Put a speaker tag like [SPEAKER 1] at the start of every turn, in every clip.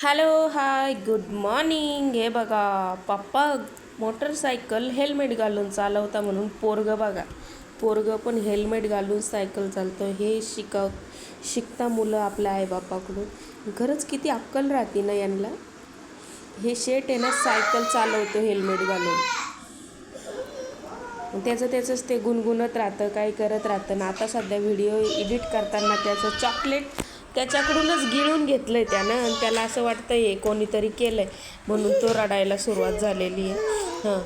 [SPEAKER 1] Hello hi good morning हे बघा पप्पा मोटरसायकल हेल्मेट घालून चालवता म्हणून पोरगं बघा. पोरगं पण हेल्मेट घालून सायकल चालतं हे शिकव शिकता मुलं आपल्या आईबापाकडून. खरंच किती अक्कल राहते ना यांना? हे शेट आहे ना सायकल चालवतो हेल्मेट घालून. त्याचं त्याचंच ते गुणगुणत राहतं काही करत राहतं. ना आता सध्या व्हिडिओ एडिट करताना त्याचं चॉकलेट त्याच्याकडूनच गिळून घेतलं आहे त्यानं. आणि त्याला असं वाटतं कोणीतरी केलं आहे म्हणून तो रडायला सुरुवात झालेली आहे. हां.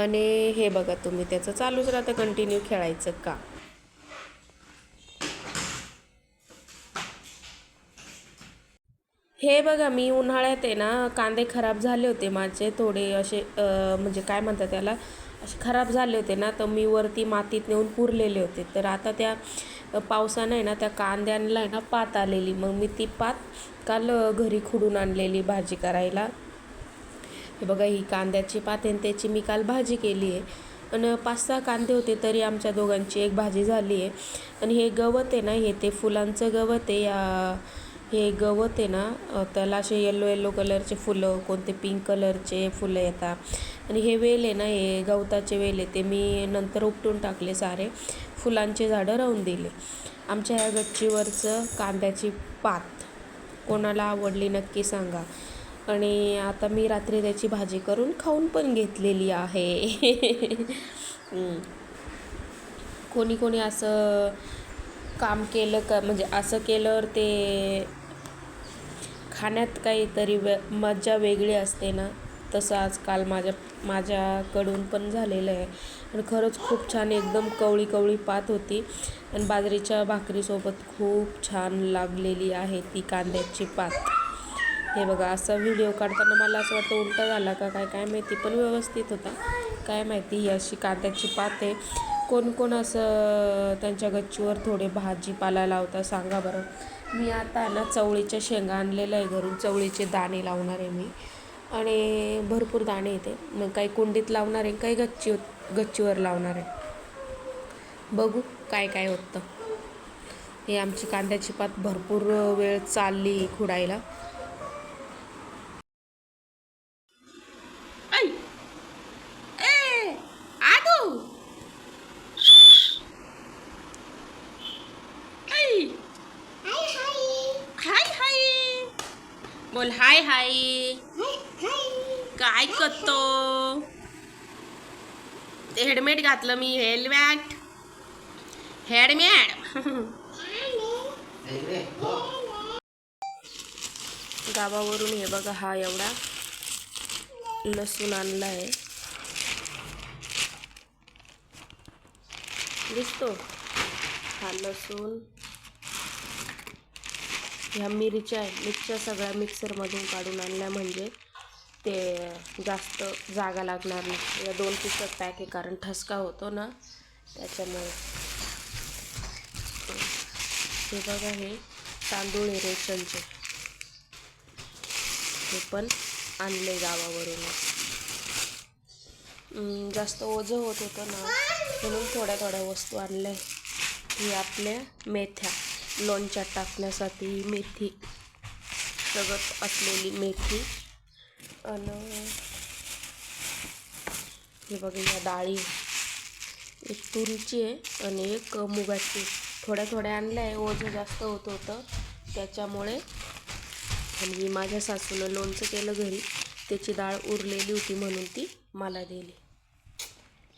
[SPEAKER 1] आणि हे बघा तुम्ही त्याचं चालूच राहतं कंटिन्यू खेळायचं का? हे बघा मी उन्हाळ्यात आहे ना कांदे खराब झाले होते माझे थोडे असे म्हणजे काय म्हणतात त्याला असे खराब झाले होते ना तर मी वरती मातीत नेऊन पुरलेले होते. तर आता त्या पावसानं आहे ना त्या कांद्यांना आहे ना पात आलेली. मग मी ती पात काल घरी खुडून आणलेली भाजी करायला. हे बघा ही कांद्याची पात आहे आणि त्याची मी काल भाजी केली आहे. आणि पाच सहा कांदे होते तरी आमच्या दोघांची एक भाजी झाली आहे. आणि हे गवत आहे ना हे ते फुलांचं गवत आहे. या हे गवत आहे ना त्याला असे येलो येल्लो कलरचे फुलं कोणते पिंक कलरचे फुलं येतात. आणि हे वेल आहे ना हे गवताचे वेल आहे ते मी नंतर उपटून टाकले सारे. फुलांचे झाडं राहून दिले. आमच्या ह्या गच्चीवरचं कांद्याची पात. कोणाला आवडली नक्की सांगा. आणि आता मी रात्री त्याची भाजी करून खाऊन पण घेतलेली आहे. कोणी कोणी असं काम केलं का म्हणजे असं केल्यावर ते खाण्यात काहीतरी वे मज्जा वेगळी असते ना. तसं आजकाल माझ्या माझ्याकडून पण झालेलं आहे. आणि खरंच खूप छान एकदम कवळी कवळी पात होती. आणि बाजरीच्या भाकरीसोबत खूप छान लागलेली आहे ती कांद्याची पात. हे बघा असा व्हिडिओ काढताना मला असं वाटतं उलटा झाला का काय काय माहिती पण व्यवस्थित होता. काय माहिती ही अशी कांद्याची पात आहे. कोण कोण असं त्यांच्या गच्चीवर थोडे भाजीपाला लावता सांगा बरं. मी आता ना चवळीच्या शेंगा आणलेलं आहे घरून. चवळीचे दाणे लावणार आहे मी. आणि भरपूर दाणे येते. मग काही कुंडीत लावणार आहे काही गच्ची गच्चीवर लावणार आहे. बघू काय काय होतं. हे आमची कांद्याची पात भरपूर वेळ चालली खुडायला. ऐ ए आदू! ऐ हाय हाय. बोल हाय हाय. काय करतो? ते घातलं मी हेल्मेट. हेल्मेट गावावरून हे बघा हा एवढा लसूण आणला आहे दिसतो? हा लसूण. ह्या मिरच्या आहे मिरच्या सगळ्या मिक्सरमधून काढून आणल्या म्हणजे ते जास्त जागा लागणार नाही. या दोन पिसात पॅक आहे कारण ठसका होतो ना त्याच्यामुळे. हे बघा हे तांदूळ आहे रेशनचे. हे पण आणले गावावरून. जास्त ओझं होत होतं ना म्हणून थोड्या थोड्या वस्तू आणल्या. ही आपल्या मेथ्या लोणच्यात टाकण्यासाठी मेथी सगळं असलेली मेथी. आणि हे बघा या डाळी. एक तुरीची आहे आणि एक मुगाची. थोड्या थोड्या आणल्या. आहे ओझं जास्त होत होतं. त्याच्यामुळे आणि माझ्या सासूनं लोणचं केलं घरी. त्याची डाळ उरलेली होती म्हणून ती मला दिली.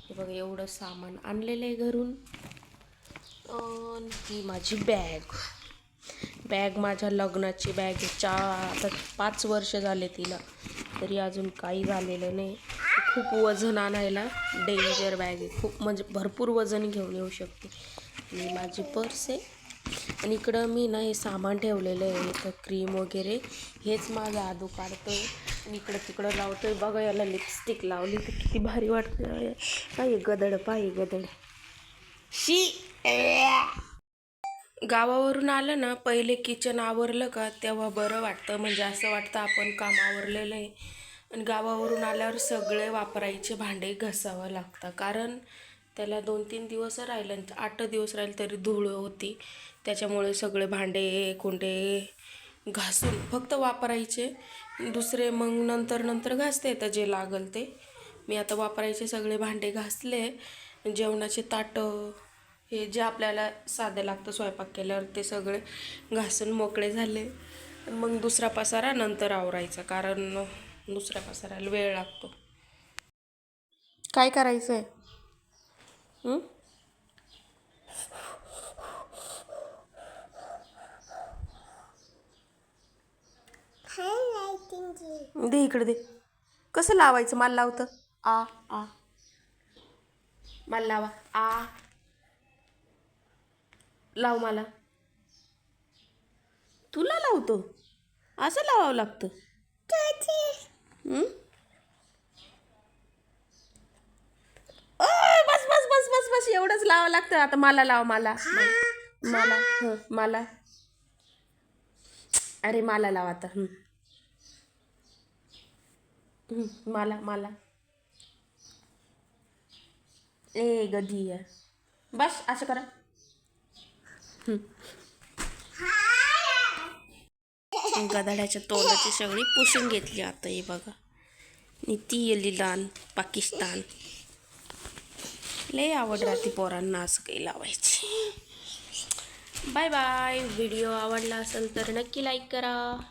[SPEAKER 1] हे बघा एवढं सामान आणलेलं आहे घरून. ही माझी बॅग. बॅग माझ्या लग्नाची बॅग आहे. चार आता पाच वर्ष झाले तिला. तरी अजून काही झालेलं नाही. खूप वजन आणायला डेंजर बॅग आहे. खूप म्हणजे भरपूर वजन घेऊन येऊ शकते. आणि माझी पर्स आहे. आणि इकडं मी ना हे सामान ठेवलेलं आहे. इथं क्रीम वगैरे. हेच माझं आदू आहे आणि इकडं तिकडं लावतो आहे बघा याला लिपस्टिक लावली. तर किती भारी वाटतं काय गदड पाय गदड. शी! गावावरून आलं ना पहिले किचन आवरलं का तेव्हा बरं वाटतं. म्हणजे असं वाटतं आपण काम आवरलेलं आहे. आणि गावावरून आल्यावर सगळे वापरायचे भांडे घसावं लागतं. कारण त्याला दोन तीन दिवस राहिलं आठ दिवस राहिले तरी धूळ होती. त्याच्यामुळे सगळे भांडे कुंडे घासून फक्त वापरायचे. दुसरे मग नंतर नंतर घासते येतं जे लागल ते. मी आता वापरायचे सगळे भांडे घासले. जेवणाचे ताटं हे जे आपल्याला साधं लागतं स्वयंपाक केल्यावर ते सगळे घासून मोकळे झाले. मग दुसरा पसारा नंतर आवरायचा कारण दुसऱ्या पसाराला वेळ लागतो. काय करायचं आहे दे इकडे दे. कसं लावायचं? मला लावतं. आ आ. मला लावा. आ. लाव मला. तुला लावतो. असं लावावं लागतं. बस बस बस बस बस. एवढंच लावावं लागतं. आता मला लाव मला. मला. हं, मला. अरे मला लाव आता. मला मला. ए आहे. बस असं करा. गदाड्याच्या तोंडाची सगळी पुसून घेतली आता हे बघा. आणि ती येली लहान पाकिस्तान. लय आवड राहते पोरांना असं काही लावायची. Bye bye. व्हिडिओ आवडला असेल तर नक्की लाईक करा.